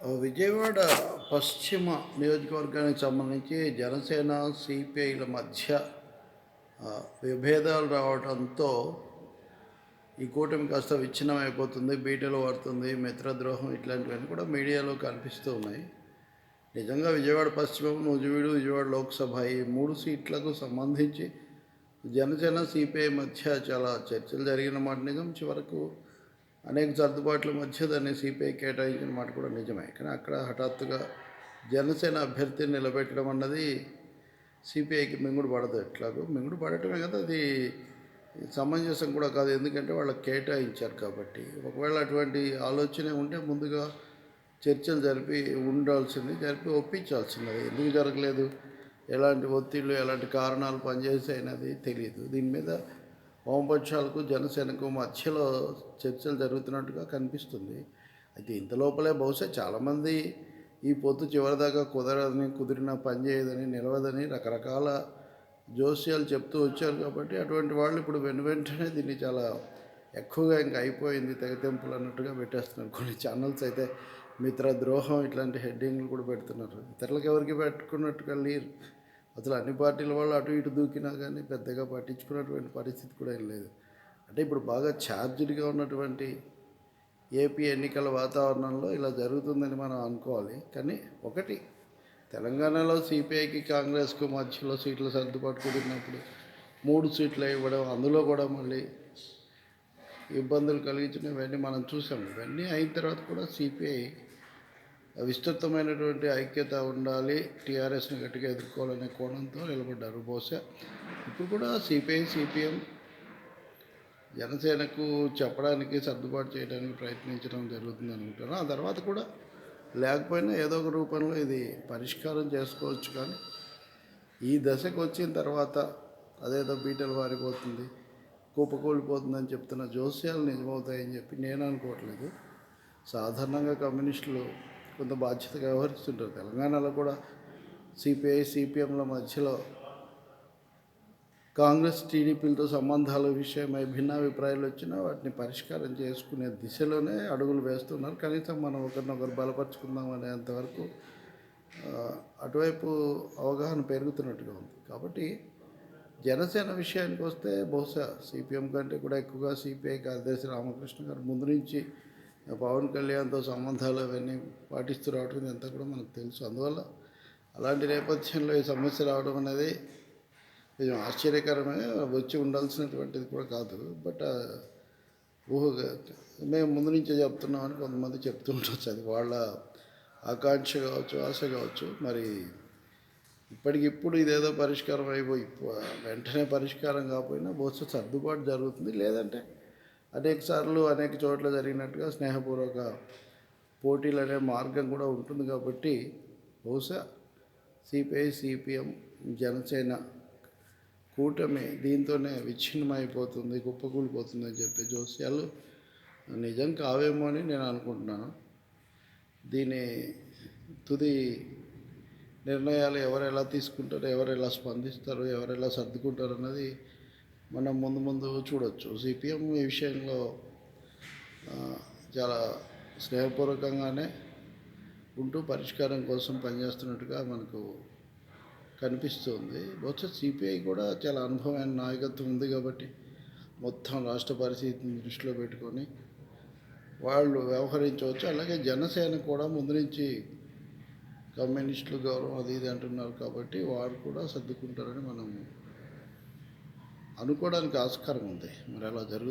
విజయవాడ పశ్చిమ నియోజకవర్గానికి సంబంధించి జనసేన సిపిఐల మధ్య విభేదాలు రావడంతో ఈ కూటమి కాస్త విచ్ఛిన్నం అయిపోతుంది బీటలు పడుతుంది మిత్రద్రోహం ఇట్లాంటివన్నీ కూడా మీడియాలో కనిపిస్తూ ఉన్నాయి. నిజంగా విజయవాడ పశ్చిమం నూజివీడు విజయవాడ లోక్సభ ఈ మూడు సీట్లకు సంబంధించి జనసేన సిపిఐ మధ్య చాలా చర్చలు జరిగిన మాట నిజం. చివరకు అనేక సర్దుబాట్ల మధ్య దాన్ని సిపిఐ కేటాయించిన మాట కూడా నిజమే. కానీ అక్కడ హఠాత్తుగా జనసేన అభ్యర్థిని నిలబెట్టడం అన్నది సిపిఐకి మింగుడు పడదు ఎట్లాగో. మింగుడు పడటమే కదా అది సమంజసం కూడా కాదు. ఎందుకంటే వాళ్ళకి కేటాయించారు కాబట్టి. ఒకవేళ అటువంటి ఆలోచనే ఉంటే ముందుగా చర్చలు జరిపి ఉండాల్సింది జరిపి ఒప్పించాల్సింది అది ఎందుకు జరగలేదు? ఎలాంటి ఒత్తిళ్ళు ఎలాంటి కారణాలు పనిచేసాయన్నది తెలియదు దీని మీద వామపక్షాలకు జనసేనకు మధ్యలో చర్చలు జరుగుతున్నట్టుగా కనిపిస్తుంది. అయితే ఇంత లోపలే బహుశా చాలామంది ఈ పొత్తు చివరిదాకా కుదరదని కుదిరినా పని చేయదని నిలవదని రకరకాల జోస్యాలు చెప్తూ వచ్చారు కాబట్టి అటువంటి వాళ్ళు ఇప్పుడు వెను వెంటనే దీన్ని చాలా ఎక్కువగా ఇంకా అయిపోయింది తెగతెంపులు అన్నట్టుగా పెట్టేస్తున్నారు. కొన్ని ఛానల్స్ అయితే మిత్ర ద్రోహం ఇట్లాంటి హెడ్డింగ్లు కూడా పెడుతున్నారు. ఇతరులకు ఎవరికి పెట్టుకున్నట్టుగా లేరు. అసలు అన్ని పార్టీల వాళ్ళు అటు ఇటు దూకినా కానీ పెద్దగా పట్టించుకున్నటువంటి పరిస్థితి కూడా ఏం లేదు. అంటే ఇప్పుడు బాగా ఛార్జ్డ్గా ఉన్నటువంటి ఏపీ ఎన్నికల వాతావరణంలో ఇలా జరుగుతుందని మనం అనుకోవాలి. కానీ ఒకటి తెలంగాణలో సిపిఐకి కాంగ్రెస్కు మధ్యలో సీట్లు సర్దుబాటు కుదిరినప్పుడు మూడు సీట్లు ఇవ్వడం అందులో కూడా మళ్ళీ ఇబ్బందులు కలిగించినవన్నీ మనం చూసాం. ఇవన్నీ అయిన తర్వాత కూడా సిపిఐ విస్తృతమైనటువంటి ఐక్యత ఉండాలి. టీఆర్ఎస్ని గట్టిగా ఎదుర్కోవాలనే కోణంతో నిలబడ్డారు. బహుశా ఇప్పుడు కూడా సిపిఐ సిపిఎం జనసేనకు చెప్పడానికి సర్దుబాటు చేయడానికి ప్రయత్నించడం జరుగుతుంది అనుకుంటాను ఆ తర్వాత కూడా లేకపోయినా ఏదో ఒక రూపంలో ఇది పరిష్కారం చేసుకోవచ్చు కానీ ఈ దశకు వచ్చిన తర్వాత అదేదో బీటలు వారిపోతుంది కూపకూలిపోతుందని చెప్తున్న జోస్యాలు నిజమవుతాయని చెప్పి నేను అనుకోవట్లేదు. సాధారణంగా కమ్యూనిస్టులు కొంత బాధ్యతగా వ్యవహరిస్తుంటారు. తెలంగాణలో కూడా సిపిఐ సిపిఎంల మధ్యలో కాంగ్రెస్ టీడీపీలతో సంబంధాల విషయమై భిన్నాభిప్రాయాలు వచ్చినా వాటిని పరిష్కారం చేసుకునే దిశలోనే అడుగులు వేస్తున్నారు. కనీసం మనం ఒకరినొకరు బలపరుచుకుందాం అనేంతవరకు అటువైపు అవగాహన పెరుగుతున్నట్టుగా ఉంది. కాబట్టి జనసేన విషయానికి వస్తే బహుశా సిపిఎం కంటే కూడా ఎక్కువగా సిపిఐ కార్యదర్శి రామకృష్ణ గారు ముందు నుంచి పవన్ కళ్యాణ్తో సంబంధాలు అవన్నీ పాటిస్తూ రావడం ఇదంతా కూడా మనకు తెలుసు. అందువల్ల అలాంటి నేపథ్యంలో ఈ సమస్య రావడం అనేది కొంచెం ఆశ్చర్యకరమే వచ్చి ఉండాల్సినటువంటిది కూడా కాదు. బట్ ఊహగా మేము ముందు నుంచే చెప్తున్నామని కొంతమంది చెప్తూ ఉండొచ్చు. అది వాళ్ళ ఆకాంక్ష కావచ్చు ఆశ కావచ్చు. మరి ఇప్పటికిప్పుడు ఇదేదో పరిష్కారం అయిపోయి వెంటనే పరిష్కారం కాకపోయినా బహుశా సర్దుబాటు జరుగుతుంది. లేదంటే అనేక సార్లు అనేక చోట్ల జరిగినట్టుగా స్నేహపూర్వక పోటీలు అనే మార్గం కూడా ఉంటుంది కాబట్టి బహుశా సిపిఐ సిపిఎం జనసేన కూటమి దీంతోనే విచ్ఛిన్నమైపోతుంది కుప్పకూలిపోతుంది అని చెప్పే జోస్యాలు నిజం కావేమో అని నేను అనుకుంటున్నాను. దీని తుది నిర్ణయాలు ఎవరు ఎలా తీసుకుంటారు ఎవరు ఎలా స్పందిస్తారు ఎవరు ఎలా సర్దుకుంటారు అన్నది మనం ముందు ముందు చూడొచ్చు. సిపిఎం ఈ విషయంలో చాలా స్నేహపూర్వకంగానే ఉంటూ పరిష్కారం కోసం పనిచేస్తున్నట్టుగా మనకు కనిపిస్తుంది. బహుశా సిపిఐ కూడా చాలా అనుభవమైన నాయకత్వం ఉంది కాబట్టి మొత్తం రాష్ట్ర పరిస్థితిని దృష్టిలో పెట్టుకొని వాళ్ళు వ్యవహరించవచ్చు. అలాగే జనసేన కూడా ముందు నుంచి కమ్యూనిస్టులు గౌరవం అది ఇది అంటున్నారు కాబట్టి వారు కూడా సర్దుకుంటారని మనం అనుకోవడానికి ఆస్కారం ఉంది. మరి అలా జరుగుతుంది